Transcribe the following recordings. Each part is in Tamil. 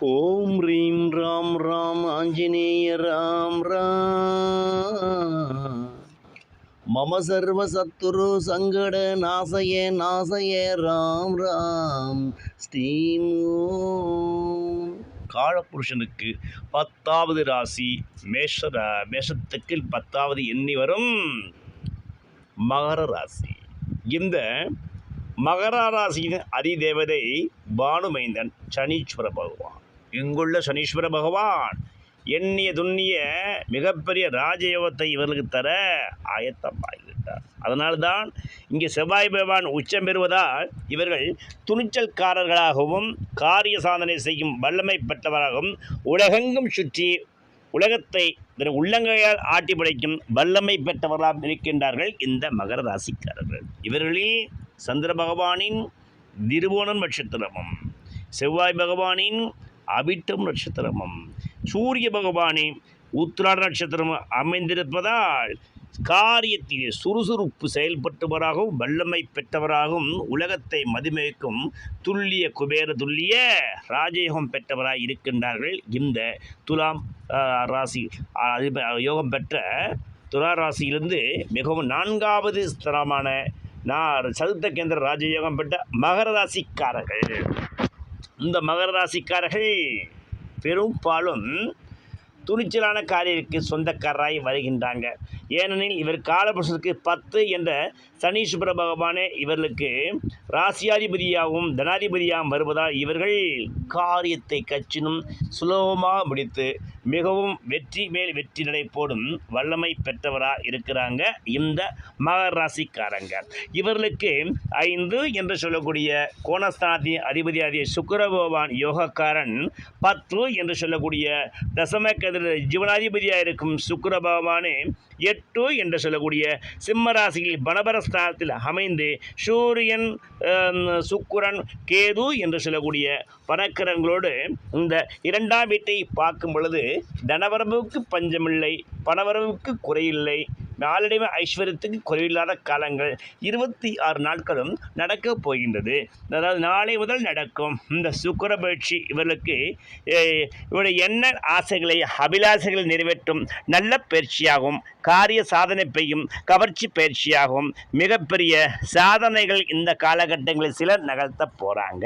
ஓம் ரீம் ராம் ராம் ஆஞ்சநேய ராம் ராம். மம சர்வ சத்துரு சங்கட நாசய நாசய ராம் ராம். ஸ்ரீம் ஓம். காலபுருஷனுக்கு பத்தாவது ராசி மேஷ மேஷத்துக்கு பத்தாவது எண்ணி வரும் மகர ராசி. இந்த மகர ராசியின் அதிதேவதை பானுமைந்தன் சனீஸ்வர பகவான். இங்குள்ள சனீஸ்வர பகவான் எண்ணிய துண்ணிய மிகப்பெரிய ராஜயோகத்தை இவர்களுக்கு தர ஆயத்தமாகிவிட்டார். அதனால்தான் இங்கே செவ்வாய் பகவான் உச்சம் பெறுவதால் இவர்கள் துணிச்சல்காரர்களாகவும் காரிய சாதனை செய்யும் வல்லமை பெற்றவராகவும் உலகெங்கும் சுற்றி உலகத்தை தன் உள்ளங்கையால் ஆட்டி படைக்கும் வல்லமை பெற்றவர்களாக இருக்கின்றார்கள் இந்த மகர ராசிக்காரர்கள். இவர்களில் சந்திர பகவானின் திருவோணம் நட்சத்திரமும் செவ்வாய் பகவானின் அவிட்டம் நட்சத்திரமும். சூரிய பகவானே உத்திராட நட்சத்திரம் அமைந்திருப்பதால் காரியத்தில் சுறுசுறுப்பு செயல்பட்டவராகவும் வல்லமை பெற்றவராகவும் உலகத்தை மதிமயக்கும் துல்லிய குபேர துல்லிய ராஜயோகம் பெற்றவராக இருக்கின்றார்கள் இந்த துலாம் ராசி யோகம் பெற்ற துலா ராசியிலிருந்து மிகவும் நான்காவது ஸ்தலமான நான் சதுர்த்த கேந்திர ராஜயோகம் பெற்ற மகர ராசிக்காரர்கள். இந்த மகர ராசிக்காரர்கள் பெரும்பாலும் துணிச்சலான காரியருக்கு சொந்தக்காரராகி வருகின்றாங்க. ஏனெனில் இவர் காலபுருஷனுக்கு பத்து என்ற சனி சனீஸ்வர பகவானே இவர்களுக்கு ராசியாதிபதியாகவும் தனாதிபதியாகவும் வருவதால் இவர்கள் காரியத்தை கச்சினும் சுலபமாக முடித்து மிகவும் வெற்றி மேல் வெற்றி நடை போடும் வல்லமை பெற்றவராக இருக்கிறாங்க இந்த மகர ராசிக்காரங்க. இவர்களுக்கு ஐந்து என்று சொல்லக்கூடிய கோணஸ்தானத்தின் அதிபதியாகிய சுக்கிர பகவான் யோகக்காரன் பத்து என்று சொல்லக்கூடிய தசம ஜீவனாதிபதியாக இருக்கும் சுக்கர பகவானே எட்டு என்று சொல்லக்கூடிய சிம்மராசியில் பனபரஸ்தானத்தில் அமைந்து சூரியன் சுக்குரன் கேது என்று சொல்லக்கூடிய பணக்கிரங்களோடு இந்த இரண்டாம் வீட்டை பார்க்கும் பொழுது தனவரவுக்கு பஞ்சமில்லை பணவரவுக்கு குறையில்லை நாளடைவு ஐஸ்வர்யத்துக்கு குறைவில்லாத காலங்கள் இருபத்தி ஆறு நாட்களும் நடக்கப் போகின்றது. அதாவது நாளை முதல் நடக்கும் இந்த சுக்கர பயிற்சி இவர்களுக்கு இவருடைய எண்ண ஆசைகளை அபிலாசைகளை நிறைவேற்றும் நல்ல பயிற்சியாகும். காரிய சாதனை பெய்யும் கவர்ச்சி பயிற்சியாகவும் மிகப்பெரிய சாதனைகள் இந்த காலகட்டங்களில் சிலர் நகர்த்த போகிறாங்க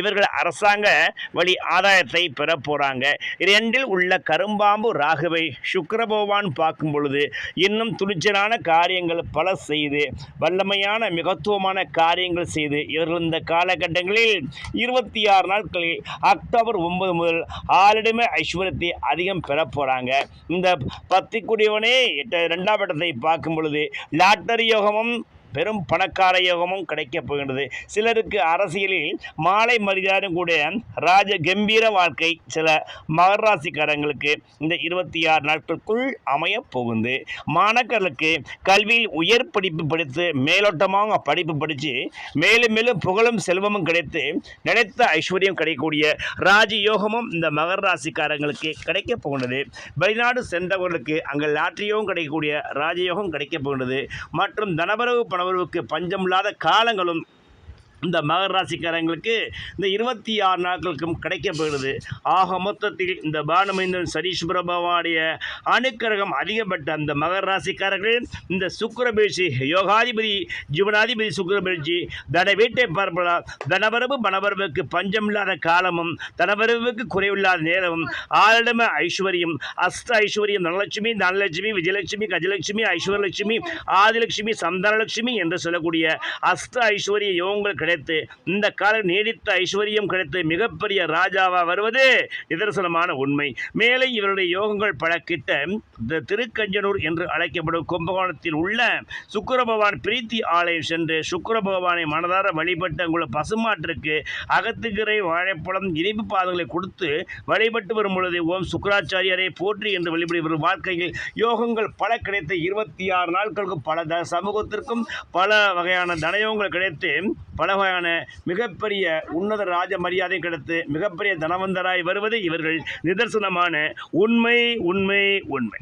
இவர்கள் அரசாங்க வழி ஆதாயத்தை பெற போகிறாங்க இரண்டில் உள்ள கரும்பாம்பு ராகுவை சுக்கர பகவான் பார்க்கும் பொழுது இன்னும் துணிச்சலான காரியங்கள் பல செய்து வல்லமையான மிகத்துவமான காரியங்கள் செய்து இவர்கள் இந்த காலகட்டங்களில் இருபத்தி ஆறு நாட்களில் அக்டோபர் ஒன்பது முதல் ஆளிடமே ஐஸ்வர்யத்தை அதிகம் பெற போகிறாங்க இந்த பத்திக்குடியவனே எட்ட ரெண்டாம் இடத்தை பார்க்கும் பொழுது லாட்டரி யோகமும் பெரும் பணக்கார யோகமும் கிடைக்கப் போகின்றது. சிலருக்கு அரசியலில் மாலை மரியாதையும் கூட ராஜ கம்பீர வாழ்க்கை சில மகராசிக்காரங்களுக்கு இந்த இருபத்தி ஆறு நாட்களுக்குள் அமையப் போகுது. மாணவர்களுக்கு கல்வியில் உயர் படிப்பு படித்து மேலோட்டமாக படிப்பு படித்து மேலும் மேலும் புகழும் செல்வமும் கிடைத்து நினைத்த ஐஸ்வர்யம் கிடைக்கக்கூடிய ராஜயோகமும் இந்த மகர ராசிக்காரங்களுக்கு கிடைக்கப் போகின்றது. வெளிநாடு சென்றவர்களுக்கு அங்கே லாட்டரியோகம் கிடைக்கக்கூடிய ராஜயோகம் கிடைக்கப் போகின்றது. மற்றும் தனவரவு பணவரவுக்கு பஞ்சமில்லாத காலங்களும் இந்த மகர ராசிக்காரங்களுக்கு இந்த இருபத்தி ஆறு நாட்களுக்கும் கிடைக்கப்படுகிறது ஆக மொத்தத்தில் இந்த பானுமைந்தன் சரீஷ் பிரபாவாடைய அணுக்கரகம் அதிகப்பட்ட அந்த மகர ராசிக்காரர்கள் இந்த சுக்கிர யோகாதிபதி ஜீவனாதிபதி சுக்கிர தன வீட்டை பார்ப்பதால் தனவரவு பணவரவுக்கு பஞ்சமில்லாத காலமும் தனவரவுக்கு குறைவில்லாத நேரமும் ஆளிடம ஐஸ்வர்யம் அஸ்த ஐஸ்வர்யம் தனலட்சுமி தனலட்சுமி விஜயலட்சுமி கஜலட்சுமி ஐஸ்வர்யலட்சுமி ஆதிலட்சுமி சந்தானலட்சுமி என்று சொல்லக்கூடிய அஸ்த ஐஸ்வர்ய யோகங்கள் கிடைத்து இந்த காலம் நீடித்த ஐஸ்வர்யம் கிடைத்து மிகப்பெரிய ராஜாவாக வருவது நிதர்சனமான உண்மை. மேலே இவருடைய யோகங்கள் பழக்கிட்ட இந்த திருக்கஞ்சனூர் என்று அழைக்கப்படும் கும்பகோணத்தில் உள்ள சுக்கர பகவான் பிரீத்தி ஆலயம் சென்று சுக்கர பகவானை மனதார வழிபட்டு அங்குள்ள பசுமாட்டிற்கு அகத்துக்கரை வாழைப்பழம் இனிப்பு பாதங்களை கொடுத்து வழிபட்டு வரும் பொழுது ஓம் சுக்கராச்சாரியரை போற்றி என்று வழிபடி வரும் வாழ்க்கையில் யோகங்கள் பல கிடைத்த இருபத்தி ஆறு நாட்களுக்கும் பல சமூகத்திற்கும் பல வகையான தனயோகங்கள் கிடைத்து பல வகையான மிகப்பெரிய உன்னத ராஜ மரியாதை கிடைத்து மிகப்பெரிய தனவந்தராய் வருவது இவர்கள் நிதர்சனமான உண்மை உண்மை உண்மை.